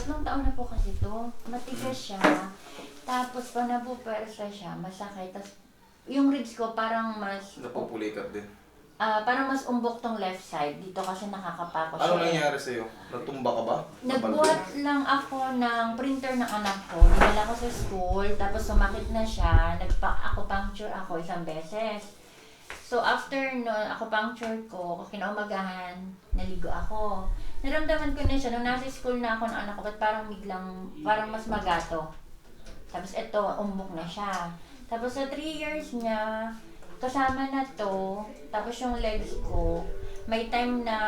tatlong taon na po kasi to. Matigas siya. Tapos pag napupersa siya, masakit. Tapos yung ribs ko parang mas Napupulikat din. ah parang mas umbok tong left side. Dito kasi nakakapako siya. Ano eh. nangyari sa'yo? Natumba ka ba? Nagbuhat lang ako ng printer ng anak ko. Dinala ko sa school, tapos sumakit na siya. Nagpa-acupuncture ako isang beses. So after no, acupuncture ko, kinaumagahan, naligo ako. Naramdaman ko na siya, nung nasa school na ako ng anak ko, parang biglang, parang mas magato. Tapos ito, umbok na siya. Tapos sa 3 years niya, kasama na to, tapos yung legs ko, may time na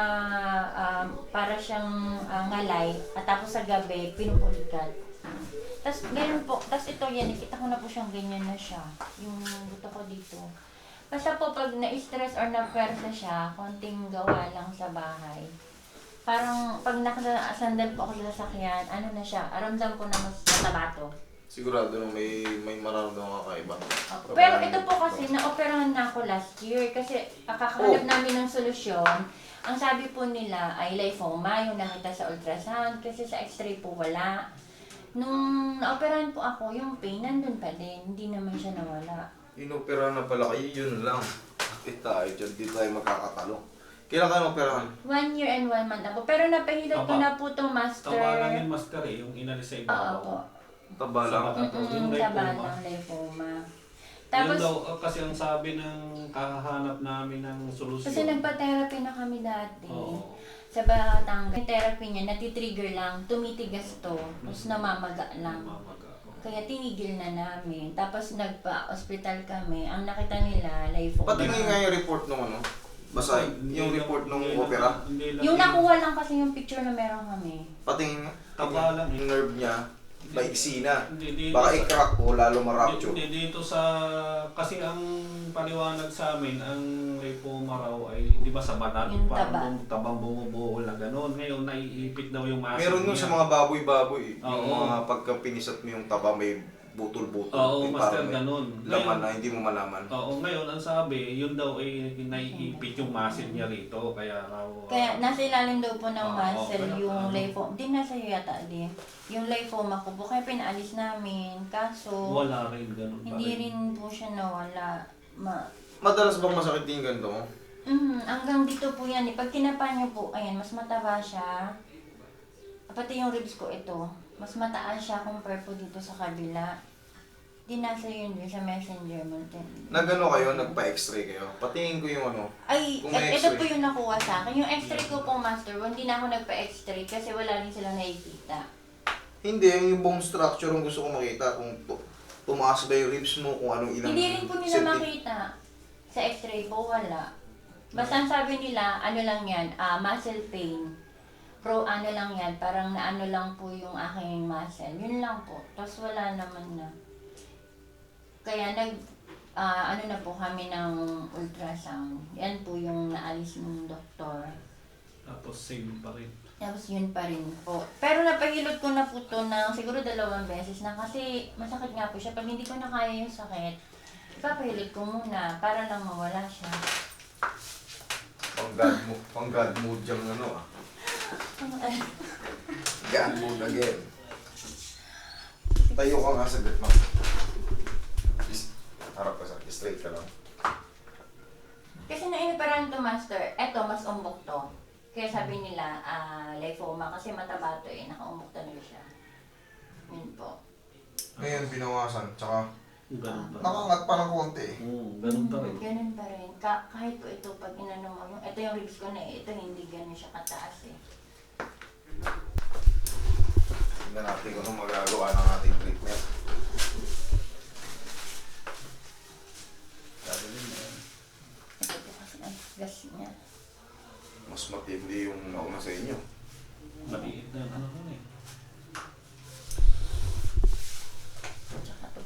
um, para siyang ah, ngalay, at tapos sa gabi, pinupulikat. Tapos ganyan po, tapos ito yan, nakita ko na po siyang ganyan na siya, yung buto ko dito. Basta po pag na-stress or na-pwersa siya, konting gawa lang sa bahay. Parang pag nakasandal po ako sa sasakyan, ano na siya, aramdam ko na mas mataba to. Sigurado na may may mararamdaman ka kakaiba. Opo. Pero ito po kasi, na-operahan na ako last year kasi kakahanap namin ng solusyon. Ang sabi po nila ay lymphoma, yung nakita sa ultrasound, kasi sa x-ray po wala. Nung na-operahan po ako, yung pain nandun pa din, hindi naman siya nawala. Inopera na pala kayo, yun lang. Eh tayo dyan, di tayo makakatalo. Kailan ka na-operahan? One year and one month na po. Pero napahilot ko na po to master. Tawagan yung master eh, yung inalis sa Oo ibabaw. po. Taba lang. Sa- Tapos yung Mm-mm, lymphoma. taba ng lymphoma. Yun Tapos, daw, ah, kasi ang sabi ng kakahanap namin ng solusyon. kasi nagpa-therapy na kami dati. Oo. Sa Batangas, yung therapy niya, natitrigger lang, tumitigas to, tapos namamaga lang. Namamaga. Kaya tinigil na namin. Tapos nagpa-hospital kami. Ang nakita nila, lymphoma. Patingin nga yung report nung ano. Basta Hindi yung report lang- opera. Yung yun. nakuha lang kasi yung picture na meron kami. Patingin nga. Taba lang. Yung nerve niya, maiksi na. Baka i-crack o lalo ma-rupture. Hindi, dito sa... Kasi ang paliwanag sa amin, ang lymphoma raw ay, di ba sa balat, Yung parang taba. bum- tabang bumubuhol na gano'n. Ngayon, naiipit daw yung muscle Meron niya. sa mga baboy-baboy. eh. Yung Oo. mga pagka pinisat mo yung taba, may butol-butol. Oo, May master, parang may ganun. Laman Ngayon- na hindi mo malaman. Oo, ngayon ang sabi, yun daw ay naiipit yung muscle niya rito. Kaya raw... Kaya nasa ilalim daw po ng Oo, muscle kaya yung ano. lymphoma. Di nasa iyo yata din. Yung lymphoma ko po, kaya pinaalis namin. Kaso, Wala rin, ganun pa hindi rin po siya nawala. Ma Madalas bang masakit yung ganito mm, hanggang dito po yan. eh. Pag tinapa niyo po, ayan, mas mataba siya. Pati yung ribs ko ito, mas mataas siya compare po dito sa kabila. Di nasa yun din sa messenger mo. Nagano kayo, nagpa-x-ray kayo. Patingin ko yung ano. Ay, Kung may et- ito x-ray. po yung nakuha sa akin. Yung x-ray ko po, master, hindi na ako nagpa-x-ray kasi wala rin silang nakikita. Hindi, yung bone structure ang gusto ko makita. Kung tu- tumaas ba yung ribs mo, kung anong ilang... Hindi rin po nila centi- makita. Sa x-ray po, wala. Basta ang sabi nila, ano lang yan, ah, muscle pain. Pro ano lang yan, parang naano lang po yung aking muscle. Yun lang po. Tapos wala naman na. Kaya nag, ah, ano na po kami ng ultrasound. Yan po yung naalis ng doktor. Tapos same pa rin. Tapos yun pa rin po. Pero napahilot ko na po to ng siguro dalawang beses na kasi masakit nga po siya. Pag hindi ko na kaya yung sakit, ipapahilot ko muna para lang mawala siya. Pang God mo, pang God mood yung ano ah. God mood again. Tayo ka nga saglit mo. Is- Harap ka sa straight ka lang. Kasi na-inoperahan to master, eto mas umbok to. Kaya sabi nila, ah, lymphoma kasi mataba to eh, nakaumbok talaga siya. Yun po. Ngayon, binawasan. Tsaka, Ganun pa nakangat pa ng konti eh. Oo, ganun pa rin. Ganun pa rin. Ka- kahit po ito, pag inano mo, yung, ito yung ribs ko na eh, ito hindi ganun siya kataas eh. Tingnan natin kung anong magagawa ng ating treatment. Gas niya. Mas matindi yung nauna sa inyo. Maliit na ano nun eh.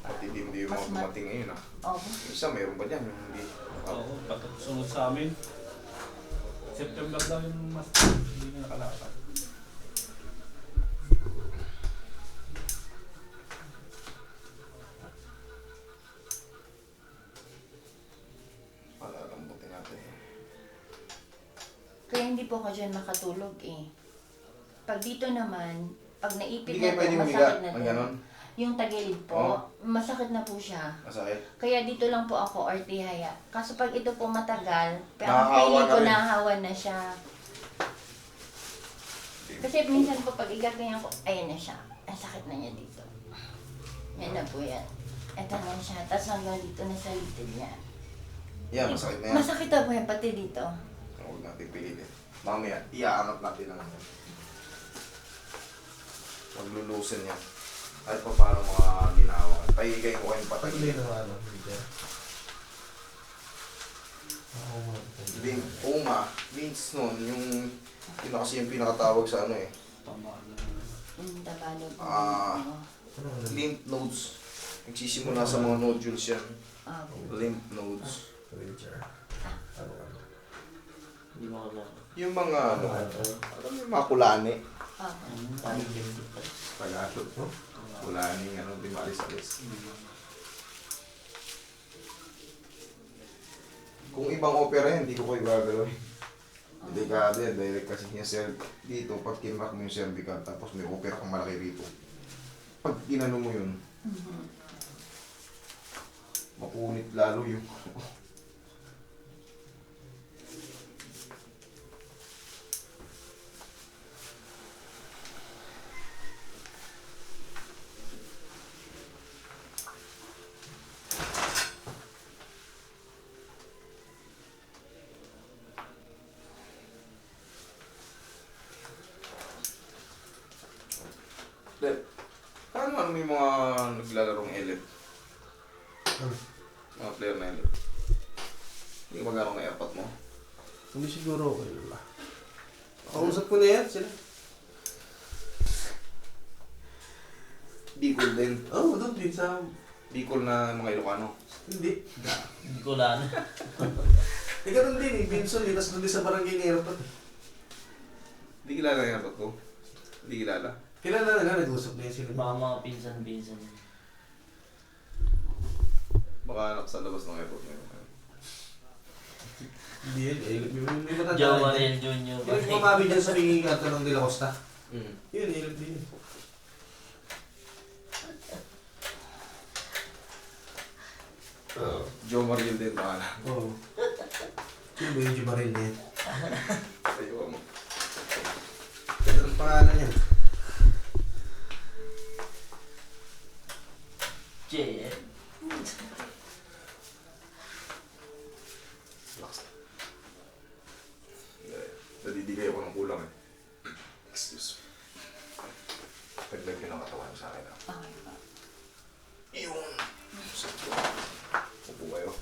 Matindi yung mga mat- dumating ngayon ah. Oo. Yung Isa, mayroon ba dyan? Yung hindi. Oo, patok sunod sa amin. September daw yung mas hindi po ako dyan makatulog eh. Pag dito naman, pag naipit Hindi na kayo po, pwede humiga. masakit na Ang ganon. Yung tagilid po, Oo. masakit na po siya. Masakit. Kaya dito lang po ako or tihaya. Kaso pag ito po matagal, pero Nahahawa ang feeling na ko rin. na siya. Kasi minsan po pag igaganyan ko, ayan na siya. Ang sakit na niya dito. Yan na po yan. Ito na siya. Tapos hanggang dito na sa litid niya. Yan, masakit na yan. Masakit na po yan pati dito. Huwag natin pilitin. Mamaya, iaangat natin ang Maglulusin yan. Kahit pa paano mga ginawa. Pahigay mo kayong patay. na ano, nga. Lymphoma means nun, yung yun na kasi yung pinakatawag sa ano eh. Yung tabalo po. Ah. Ano ano? Lymph nodes. Nagsisimula sa mga nodules yan. Opo. Lymph nodes. Wheelchair. Ano ano? Hindi mo alam. Yung mga ano, alam mo yung mga kulani. Pa? Tagalog, no? Kulani, ano, di malis-alis. Kung ibang opera yan, hindi ko kayo gagawin. Delikado yan, direct kasi yung cell dito, pag kinrak mo yung cervical, tapos may opera kang malaki rito. Pag inano mo yun, Mhm. mapunit lalo yung... Dahil, paano ano may mga naglalarong elep? Mga player na elep? Magkakaroon ng airpot mo? Hindi siguro okay lang. Kausap ko na yan sila. Bicol din. Oo, oh, doon din sa... Bicol na mga Ilocano. Hindi. Hindi ko alam. Eh, ganun din eh. Binson eh. Tapos doon din sa barangay ni Airpot. Hindi kilala yung airpot ko. Hindi kilala. Kilala na nga, nag-usap na yan sila. Baka mga pinsan-pinsan. Baka anak sa labas ng airport ngayon. Hindi yan. Eh, may, matanda Joe. Mariel Jr. Yung kumami dyan sa may kanto ng De La Costa. Mm. Yun, ilog din yun. Joe Mariel din na. Oo. Sino ba yung Jumaril niya? Ayoko mo. Ganda ang pangalan niya. Che. Nadidigay ako ng kulang eh. Excuse me. Taglag yun ang katawan mo sa akin ah. Okay po. Yun. Sakto. Upo kayo.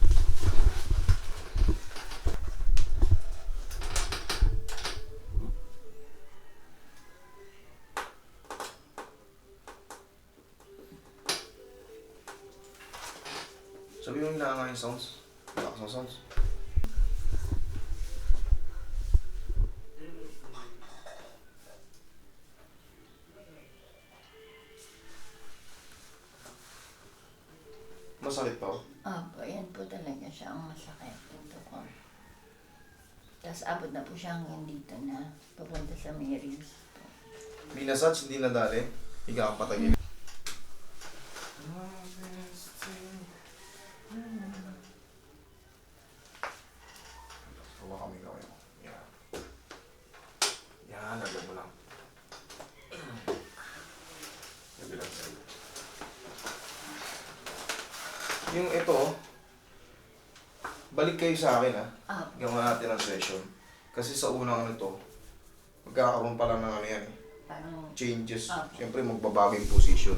Sabi mo hinaanga yung sounds. Masakit pa oh. Opo, yan po talaga siya ang masakit. Ito ko. Tapos abot na po siya hanggang dito na. Papunta sa may ribs po. Minasage, hindi nadali. Higa kang patagin. Hawa kami gawin mo. Yan. Yan, lagyan mo lang. Nabilang sa'yo. Yung ito, balik kayo sa akin ah. Opo. Gawa natin ang session. Kasi sa unang ano to, magkakaroon pa lang ng ano yan eh Parang changes. Opo. Siyempre, magbabago yung position.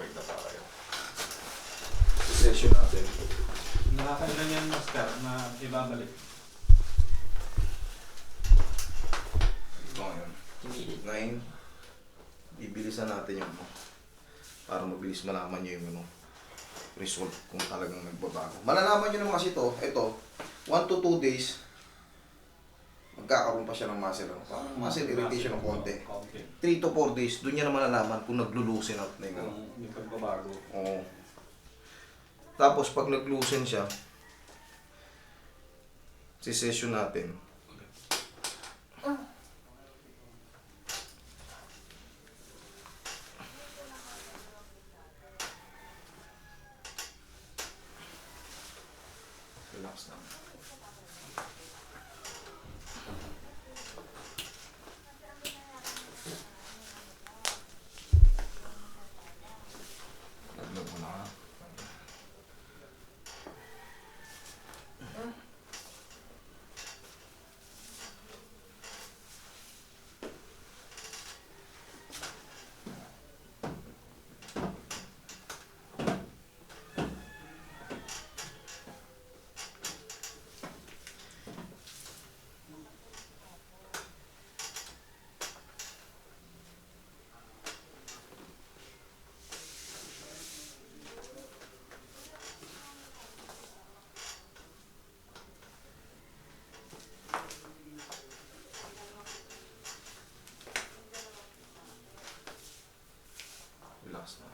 Wait na tayo. Session natin. Nakakailan yan, Master, na ibabalik. Ito ngayon. Tumilid. 9. Bibilisan natin yung ano. Para mabilis malaman nyo yung ano, result kung talagang nagbabago. Malalaman nyo naman kasi ito, ito, 1 to 2 days, magkakaroon pa siya ng muscle. Ano? Parang muscle irritation ng konti. Konti. 3 to 4 days, doon niya naman malalaman kung naglo-loosen out na yung ano. May pagbabago. Oo. Tapos pag nag-loosen siya, si session natin, まし。taas na.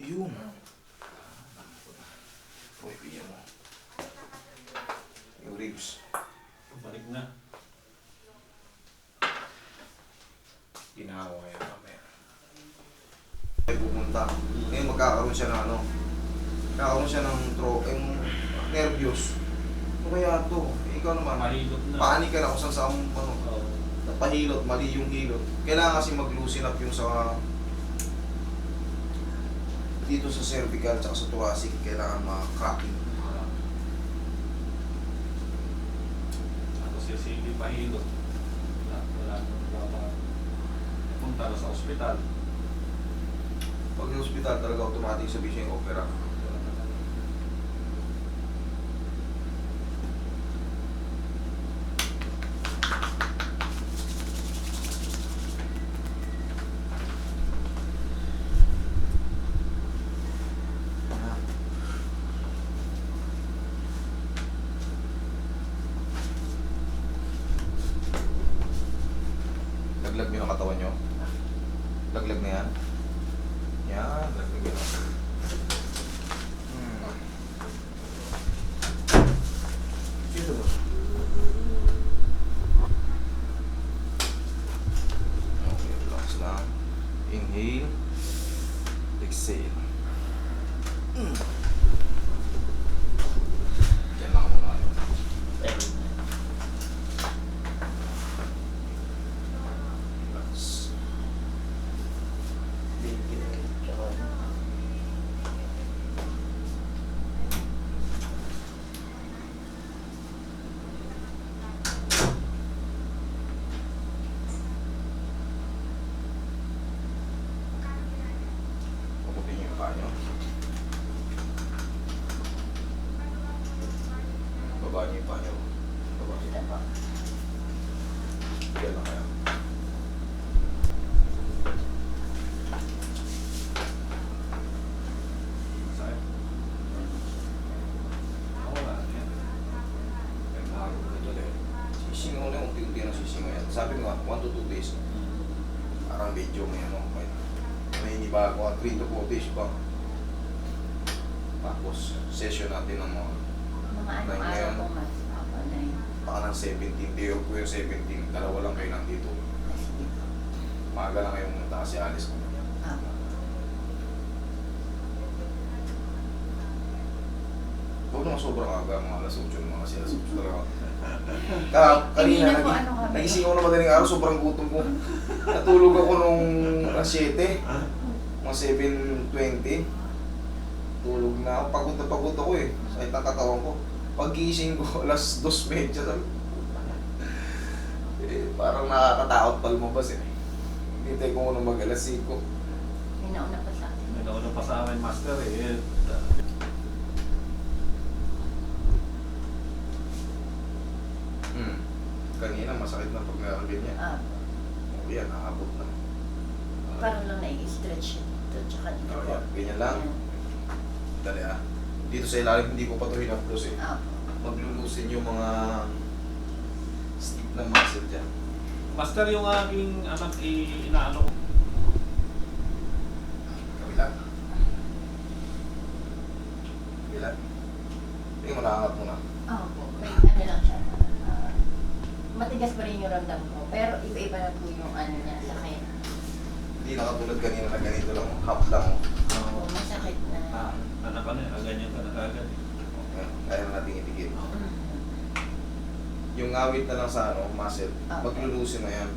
Yun. Uy, bigyan mo. Yung ribs. Balik na. Ginawa yan mamaya. Ay, pupunta. Ngayon magkakaroon siya ng ano, Magkakaroon siya ng tro, yung nervyos. Ano kaya to? Eh, ikaw naman. Mahilot na. Panik ka na kung saan saan mo ano. Oo. Napahilot, mali yung hilot. Kailangan kasi mag-loosen up yung sa dito sa cervical at sa thoracic kailangan ma-cracking. Tapos yung silip mahilot. Wala, wala. Punta na sa ospital. Pag sa hospital talaga automatic sabi siya yung opera. Laglag nyo ng katawan nyo. Laglag na yan. Yan, laglag yun. Hmm. Dito ba? Okay, relax lang. Inhale. Exhale. Mm. Yan lang muna. Ayun. Relax. Tsaka, Paputin niyo yung paa niyo. Baba niyo yung paa niyo. Baba niyo yung paa. Yan lang kaya. Sakit. Ako wala na yan. Kaya mahalo na ito eh. Sisingaw na unti-unti na sisingaw yan. Sabi ko nga, 1 to 2 days. Parang medyo may ano, may, may inibago. 3 to 4 days pa. Tapos, session natin ng mga Mga ano Nine araw po mas. Nine. baka ng 17, day ko yung 17, dalawa lang kayo nandito. Maaga lang kayong punta kasi alis ko. Ako. Huwag naman sobrang aga, mga alas 8 mga kasi alas 8 talaga. Ka, kanina, Hindi na po nagi- ano kami. nagising ako na madaling araw, sobrang gutom ko. Natulog ako nung alas 7, mga 7.20. Tulog na ako, pagod na pagod ako eh. Sakit ng katawan ko. Paggising ko, alas 2.30, sabi ko, eh, parang nakakatakot pa lumabas eh. Hintay ko muna mag alas 5. May nauna pa sa akin. May nauna pa sa akin, master eh. Kanina masakit na pag meron ganyan. Ako. O yan, nakabot na. Parang lang nai-stretch ito. Tsaka dito Oh, yan. Ganyan lang. Dali ah. Dito sa ilalim hindi ko pa ito hinaplos eh. Ako. Maglulusin yung mga stiff na muscle dyan. Master yung aking anak eh, inaano ko. Kabila. Kabila. Tingin mo nakaangat mo na. Ako. May ano lang siya. ah, matigas pa rin yung ramdam ko. Pero iba-iba na po yung ano niya. Sakit. Hindi na katulad kanina na ganito lang. Half lang. Ako. Masakit na. Ah, anak ka na ganyan ka na kagad. Okay. Kaya na natin itigil. Mm. Yung ngawit na lang sa ano, muscle, Ah. maglulusin na yan.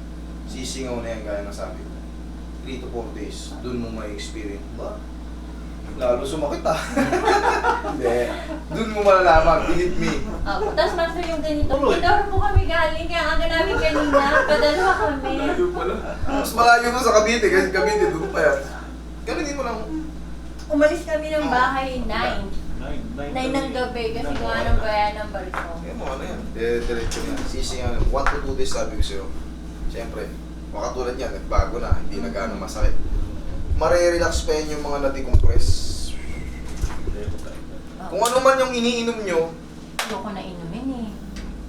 Sisingaw na yan gaya ng sabi ko. 3 to 4 days, dun mo may experience. Ba? Lalo sumakit ah. Hindi. Dun mo malalaman, believe me. Ako. Tapos master yung ganito. Tuloy. Mindoro po kami galing. Kaya aga namin kanina. Padalawa kami. pala. Mas malayo mo sa Cavite, kasi Cavite, dun pa yan. Gamitin mo lang. Umalis kami ng bahay 9. Nine, nine, 9 ng gabi kasi gawa ng bayan ng barko. Kaya mo ano yan. De, diretso yan. Sisingaw. 1 to 2 days sabi ko sa'yo. Siyempre, makatulad yan, nagbago na, hindi na gano'ng masakit. Mare-relax pa yan yung mga na-decompress. Kung ano man yung iniinom nyo, Ayoko na inumin eh.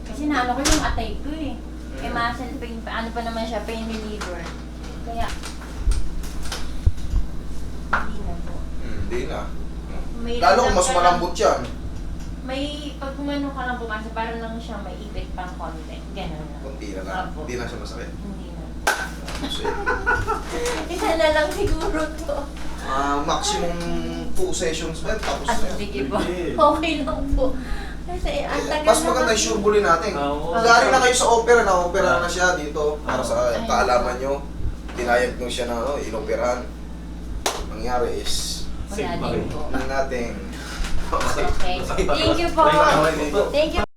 Kasi naano ko yung atay ko eh. Eh muscle pain pa. Ano pa naman siya, pain reliever. Kaya, hindi na po. Hmm, Hindi na. May Lalo kung mas malambot yan. May, pag umano ka lang pumasok, parang lang siya may ipit pang konti. Ganun lang. Kunti na lang. Hindi na siya masakit. Hindi Isa na lang siguro to. ah, maximum 2 sessions ba? Tapos At na yan. sige po. Hindi. Okay lang po. Kasi ang tagal Mas maganda yung sure bully natin. Oo. Galing na kayo sa opera, na-opera na siya dito para sa Ay. kaalaman nyo. Dinayag nyo siya na ano, inoperahan. Nangyari is, Wala din po. lang natin. Okay. Thank you po. Thank you.